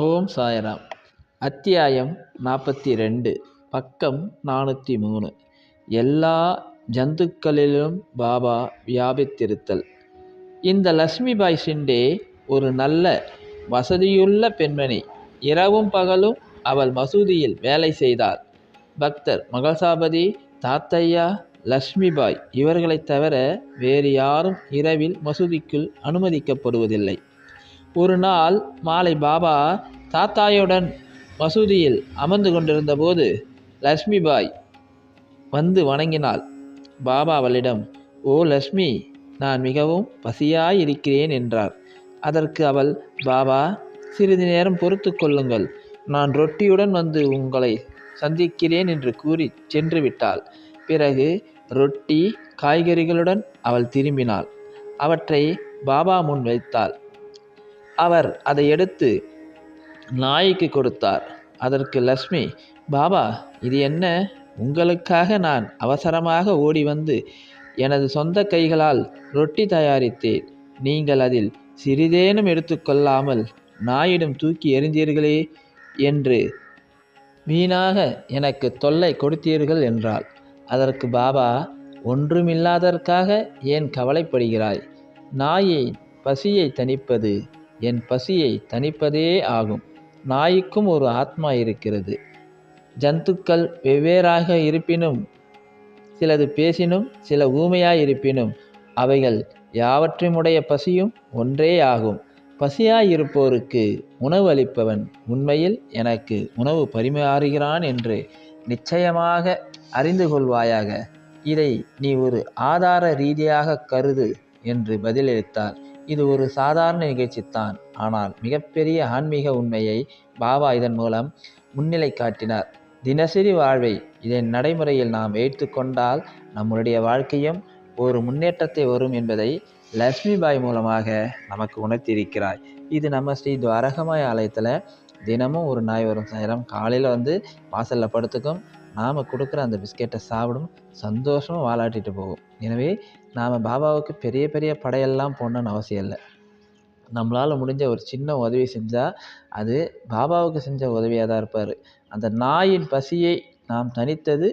ஓம் சாய்ராம். அத்தியாயம் நாற்பத்தி ரெண்டு பக்கம் நானூற்றி மூணு எல்லா ஜந்துக்களிலும் பாபா வியாபித்திருத்தல். இந்த லக்ஷ்மிபாய் ஷிண்டே ஒரு நல்ல வசதியுள்ள பெண்மணி. இரவும் பகலும் அவள் மசூதியில் வேலை செய்தார் பக்தர் மகள்சாபதி தாத்தையா லக்ஷ்மிபாய் இவர்களைத் தவிர வேறு யாரும் இரவில் மசூதிக்குள் அனுமதிக்கப்படுவதில்லை. ஒரு நாள் மாலை பாபா தாத்தாயுடன் மசூதியில் அமர்ந்து கொண்டிருந்தபோது லக்ஷ்மிபாய் வந்து வணங்கினாள். பாபா அவளிடம் ஓ லக்ஷ்மி நான் மிகவும் பசியாய் இருக்கிறேன் என்றார். அதற்கு அவள் பாபா சிறிது நேரம் பொறுத்து கொள்ளுங்கள். நான் ரொட்டியுடன் வந்து உங்களை சந்திக்கிறேன் என்று கூறி சென்று விட்டாள். பிறகு ரொட்டி காய்கறிகளுடன் அவள் திரும்பினாள். அவற்றை பாபா முன் வைத்தாள். அவர் அதை எடுத்து நாய்க்கு கொடுத்தார். அதற்கு லக்ஷ்மி பாபா இது என்ன? உங்களுக்காக நான் அவசரமாக ஓடி வந்து எனது சொந்த கைகளால் ரொட்டி தயாரித்தேன். நீங்கள் அதில் சிறிதேனும் எடுத்துக்கொள்ளாமல் நாயிடம் தூக்கி எறிந்தீர்களே என்று வீணாக எனக்கு தொல்லை கொடுத்தீர்கள் என்றாள். அதற்கு பாபா ஒன்றுமில்லாதற்காக ஏன் கவலைப்படுகிறாய்? நாயை பசியை தணிப்பது என் பசியை தணிப்பதே ஆகும். நாய்க்கும் ஒரு ஆத்மா இருக்கிறது. ஜந்துக்கள் வெவ்வேறாக இருப்பினும் சிலது பேசினும் சில ஊமையாய் இருப்பினும் அவைகள் யாவற்றையுடைய பசியும் ஒன்றே ஆகும். பசியாயிருப்போருக்கு உணவு அளிப்பவன் உண்மையில் எனக்கு உணவு பரிமாறுகிறான் என்று நிச்சயமாக அறிந்து கொள்வாயாக. இதை நீ ஒரு ஆதார ரீதியாக கருது என்று பதிலளித்தார். இது ஒரு சாதாரண நிகழ்ச்சித்தான் ஆனால் மிகப்பெரிய ஆன்மீக உண்மையை பாபா இதன் மூலம் முன்னிலை காட்டினார். தினசரி வாழ்வை இதன் நடைமுறையில் நாம் ஏற்றுக்கொண்டால் நம்முடைய வாழ்க்கையும் ஒரு முன்னேற்றத்தை வரும் என்பதை லக்ஷ்மிபாய் மூலமாக நமக்கு உணர்த்தியிருக்கிறாய் இது நம்ம ஸ்ரீ துவாரகமாய் ஆலயத்தில் தினமும் ஒரு நாய் வரும் சாயிரம் காலையில் வந்து வாசலில் படுத்துக்கும் நாம் கொடுக்குற அந்த பிஸ்கெட்டை சாப்பிடும் சந்தோஷமாக வாலாட்டிட்டு போகும். எனவே நாம் பாபாவுக்கு பெரிய பெரிய படையெல்லாம் போடணுன்னு அவசியம் இல்லை. நம்மளால் முடிஞ்ச ஒரு சின்ன உதவி செஞ்சால் அது பாபாவுக்கு செஞ்ச உதவியாக தான் இருப்பார். அந்த நாயின் பசியை நாம் தனித்தது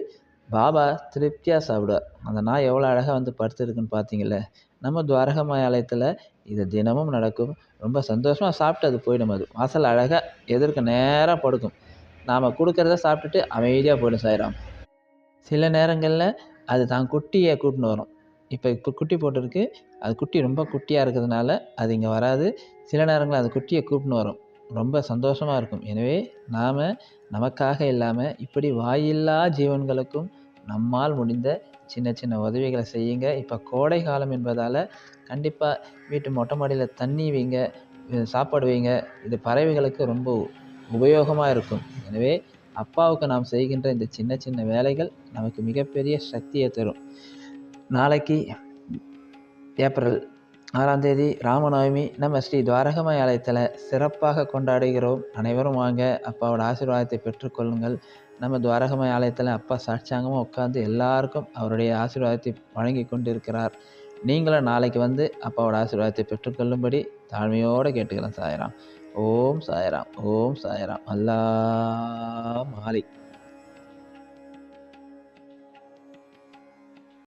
பாபா திருப்தியாக சாப்பிடுவார். அந்த நாய் எவ்வளோ அழகாக வந்து படுத்துருக்குன்னு பார்த்தீங்கல்ல நம்ம துவாரகமாய் ஆலயத்தில் இது தினமும் நடக்கும். ரொம்ப சந்தோஷமாக சாப்பிட்டு அது போயிடும் அது. வாசல் அழகாக எதிர்க்க நேராக படுக்கும். நாம் கொடுக்குறத சாப்பிட்டுட்டு அமைதியாக போயிடும் சாயிராம். சில நேரங்களில் அது தான் குட்டியை கூட்டின்னு வரும். இப்போ இப்போ குட்டி போட்டிருக்கு. அது குட்டி ரொம்ப குட்டியாக இருக்கிறதுனால அது இங்கே வராது. சில நேரங்களில் அது குட்டியை கூப்பிட்டு வரும். ரொம்ப சந்தோஷமாக இருக்கும். எனவே நாம் நமக்காக இல்லாமல் இப்படி வாயில்லா ஜீவன்களுக்கும் நம்மால் முடிந்த சின்ன சின்ன உதவிகளை செய்யுங்க. இப்போ கோடை காலம் என்பதால் கண்டிப்பாக வீட்டு மொட்டை மாடியில் தண்ணி வைங்க சாப்பாடு வைங்க. இது பறவைகளுக்கு ரொம்ப உபயோகமாக இருக்கும். எனவே அப்பாவுக்கு நாம் செய்கின்ற இந்த சின்ன சின்ன வேலைகள் நமக்கு மிகப்பெரிய சக்தியை தரும். நாளைக்கு ஏப்ரல் ஆறாம் தேதி ராமநவமி நம்ம ஸ்ரீ துவாரகமாய் ஆலயத்தில் சிறப்பாக கொண்டாடுகிறோம். அனைவரும் வாங்க அப்பாவோட ஆசீர்வாதத்தை பெற்றுக்கொள்ளுங்கள் நம்ம துவாரகமாய் ஆலயத்தில் அப்பா சாட்சாங்கமாக உட்காந்து எல்லாருக்கும் அவருடைய ஆசீர்வாதத்தை வழங்கி கொண்டிருக்கிறார். நீங்களும் நாளைக்கு வந்து அப்பாவோட ஆசீர்வாதத்தை பெற்றுக்கொள்ளும்படி தாழ்மையோடு கேட்டுக்கிறேன் சாயராம். ஓம் சாயராம் ஓம் சாயராம். அல்லா மாலிக்